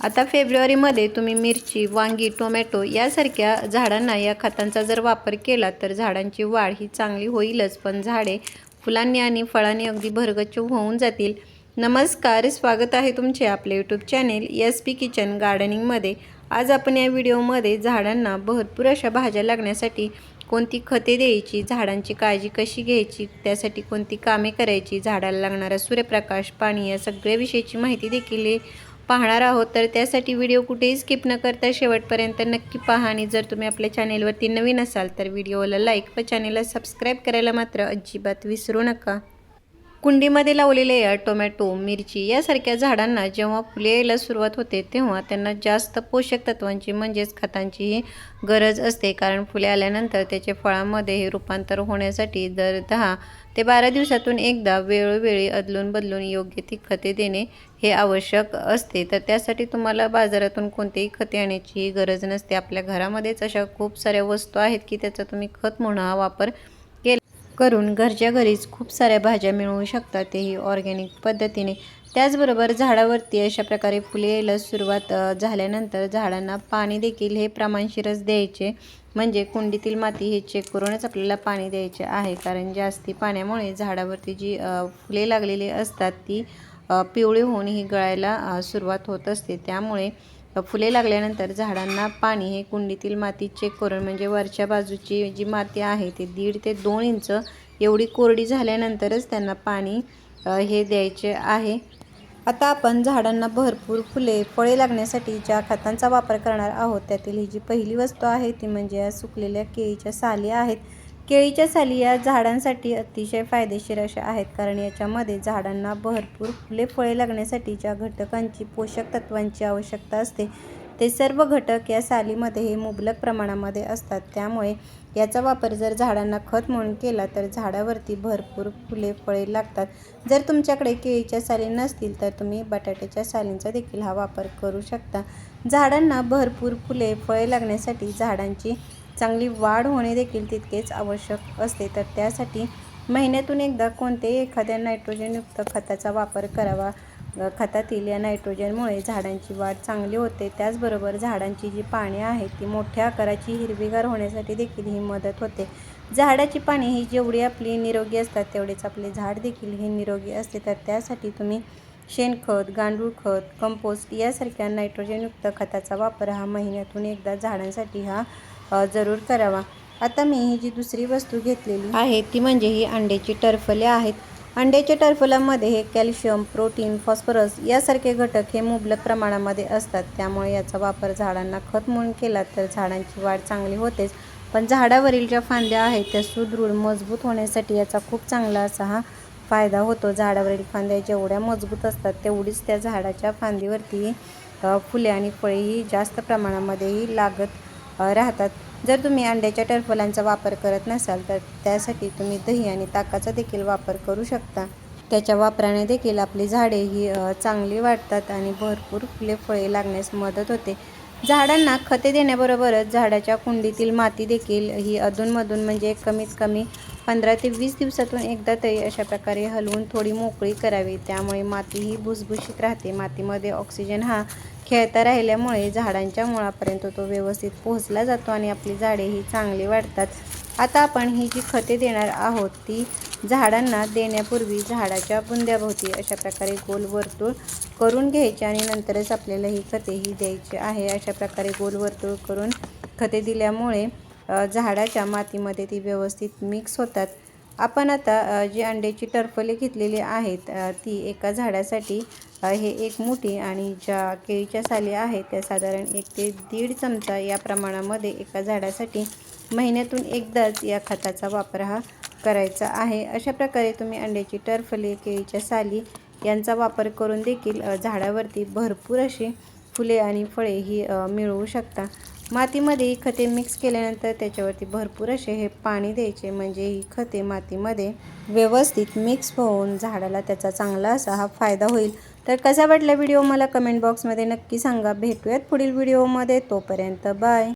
आता फेब्रुवारीमध्ये तुम्ही मिरची वांगी टोमॅटो यासारख्या झाडांना या खतांचा जर वापर केला तर झाडांची वाढ ही चांगली होईलच. पण झाडे फुलांनी आणि फळांनी अगदी भरगच्च होऊन जातील. नमस्कार स्वागत आहे तुमचे आपले YouTube channel S P kitchen गार्डनिंगमध्ये आज आपण या व्हिडिओमध्ये झाडांना भरपूर अशा भाज्या लागण्यासाठी कोणती खते द्यायची झाडांची काळजी कशी घ्यायची त्यासाठी कोणती कामे करायची झाडाला लागणारा सूर्यप्रकाश पाणी या सगळ्याविषयीची माहिती देखील पाहणार आहोत तर त्यासाठी व्हिडिओ कुठेही स्किप न करता शेवटपर्यंत नक्की पहा. आणि जर तुम्ही आपल्या चॅनेलवरती नवीन असाल तर व्हिडिओला लाईक व चॅनेलला सबस्क्राईब करायला मात्र अजिबात विसरू नका. कुंडीमध्ये लावलेले या टोमॅटो मिरची यासारख्या झाडांना जेव्हा फुले यायला सुरुवात होते तेव्हा त्यांना जास्त पोषक तत्वांची म्हणजेच खतांचीही गरज असते. कारण फुले आल्यानंतर त्याचे फळांमध्ये हे रूपांतर होण्यासाठी दर दहा ते बारा दिवसातून एकदा वेळोवेळी अदलून बदलून योग्य ती खते देणे हे आवश्यक असते. तर त्यासाठी तुम्हाला बाजारातून कोणतेही खते आणण्याची गरज नसते. आपल्या घरामध्येच अशा खूप साऱ्या वस्तू आहेत की त्याचा तुम्ही खत म्हणून हा वापर करून घरच्या घरीच खूप साऱ्या भाज्या मिळवू शकता तेही ऑर्गॅनिक पद्धतीने. त्याचबरोबर झाडावरती अशा प्रकारे फुले यायला सुरुवात झाल्यानंतर झाडांना पाणी देखील हे प्रमाणशीरच द्यायचे. म्हणजे कुंडीतील माती हे चेक करूनच आपल्याला पाणी द्यायचे आहे. कारण जास्ती पाण्यामुळे झाडावरती जी फुले लागलेली असतात ती पिवळी होऊन ही गळायला सुरुवात होत असते. त्यामुळे फुले लागल्यानंतर झाडांना पाणी हे कुंडीतील माती चेक करून म्हणजे वरच्या बाजूची जी माती आहे ती दीड ते दोन इंच एवढी कोरडी झाल्यानंतरच त्यांना पाणी हे द्यायचे आहे. आता आपण झाडांना भरपूर फुले फळे लागण्यासाठी ज्या खतांचा वापर करणार आहोत त्यातील ही जी पहिली वस्तू आहे ती म्हणजे या सुकलेल्या केळीच्या साली आहेत. केळीच्या साली या झाडांसाठी अतिशय फायदेशीर अशा आहेत कारण याच्यामध्ये झाडांना भरपूर फुले फळे लागण्यासाठी ज्या घटकांची पोषक तत्वांची आवश्यकता असते ते सर्व घटक या सालीमध्ये हे मुबलक प्रमाणामध्ये असतात. त्यामुळे याचा वापर जर झाडांना खत म्हणून केला तर झाडावरती भरपूर फुले फळे लागतात. जर तुमच्याकडे केळीच्या साली नसतील तर तुम्ही बटाट्याच्या सालींचा देखील हा वापर करू शकता. झाडांना भरपूर फुले फळे लागण्यासाठी झाडांची चांगली वाढ होणे देखील तितकेच आवश्यक असते. तर त्यासाठी महिन्यातून एकदा कोणत्याही एखाद्या नायट्रोजनयुक्त खताचा वापर करावा. खतातील या नायट्रोजनमुळे झाडांची वाढ चांगली होते. त्याचबरोबर झाडांची जी पाने आहेत ती मोठ्या आकाराची हिरवीगार होण्यासाठी देखील ही मदत होते. झाडाची पाने ही जेवढी आपली निरोगी असतात तेवढेच आपले झाड देखील हे निरोगी असते. तर त्यासाठी तुम्ही शेणखत गांडूळ खत कंपोस्ट यासारख्या नायट्रोजनयुक्त खताचा वापर हा महिन्यातून एकदा झाडांसाठी हा जरूर करावा. आता मी ही जी दुसरी वस्तू घेतलेली आहे ती म्हणजे ही अंड्याची टरफले आहेत. अंड्याच्या टरफलामध्ये हे कॅल्शियम प्रोटीन फॉस्फरस यासारखे घटक हे मुबलक प्रमाणामध्ये असतात. त्यामुळे याचा वापर झाडांना खत म्हणून केला तर झाडांची वाढ चांगली होतेच. पण झाडावरील ज्या फांद्या आहेत त्या सुदृढ मजबूत होण्यासाठी याचा खूप चांगला असा हा फायदा होतो. झाडावरील फांद्या जेवढ्या मजबूत असतात तेवढीच त्या झाडाच्या फांदीवरती फुले आणि फळेही जास्त प्रमाणामध्येही लागत राहतात. जर तुम्ही अंड्याच्या टरफलांचा वापर करत नसाल तर त्यासाठी तुम्ही दही आणि ताकाचा देखील वापर करू शकता. त्याच्या वापराने देखील आपली झाडे ही चांगली वाढतात आणि भरपूर फुले फळे लागण्यास मदत होते. झाडांना खते देण्याबरोबरच झाडाच्या कुंडीतील माती देखील ही अधूनमधून म्हणजे कमीत कमी पंधरा ते वीस दिवसातून एकदा तरी अशा प्रकारे हलवून थोडी मोकळी करावी. त्यामुळे माती ही भुसभुशीत राहते. मातीमध्ये ऑक्सिजन हा खेळता राहिल्यामुळे झाडांच्या मुळापर्यंत तो व्यवस्थित पोहोचला जातो आणि आपली झाडेही चांगली वाढतात. आता आपण ही जी खते देणार आहोत ती झाडांना देण्यापूर्वी झाडाच्या बुंद्याभोवती अशा प्रकारे गोल वर्तुळ करून घ्यायचे आणि नंतरच आपल्याला ही खते ही द्यायची आहे. अशा प्रकारे गोल वर्तुळ करून खते दिल्यामुळे झाडाच्या मातीमध्ये ती व्यवस्थित मिक्स होतात. आपण आता जी अंड्याची टरफले घेतलेली आहेत ती एका झाडासाठी हे एक मुठी आणि ज्या केळीच्या साली आहेत त्या साधारण एक ते दीड चमचा या प्रमाणामध्ये एका झाडासाठी महिन्यातून एकदाच या खताचा वापर हा करायचा आहे. अशा प्रकारे तुम्ही अंड्याची टरफले केळीच्या साली यांचा वापर करून देखील झाडावरती भरपूर अशी फुले आणि फळे ही मिळवू शकता. मातीमध्ये ही खते मिक्स केल्यानंतर त्याच्यावरती भरपूर असे हे पाणी द्यायचे. म्हणजे ही खते मातीमध्ये व्यवस्थित मिक्स होऊन झाडाला त्याचा चांगला असा हा फायदा होईल. तर कसा वाटला व्हिडिओ? मला कमेंट बॉक्समध्ये नक्की सांगा. भेटूयात पुढील व्हिडिओमध्ये तोपर्यंत बाय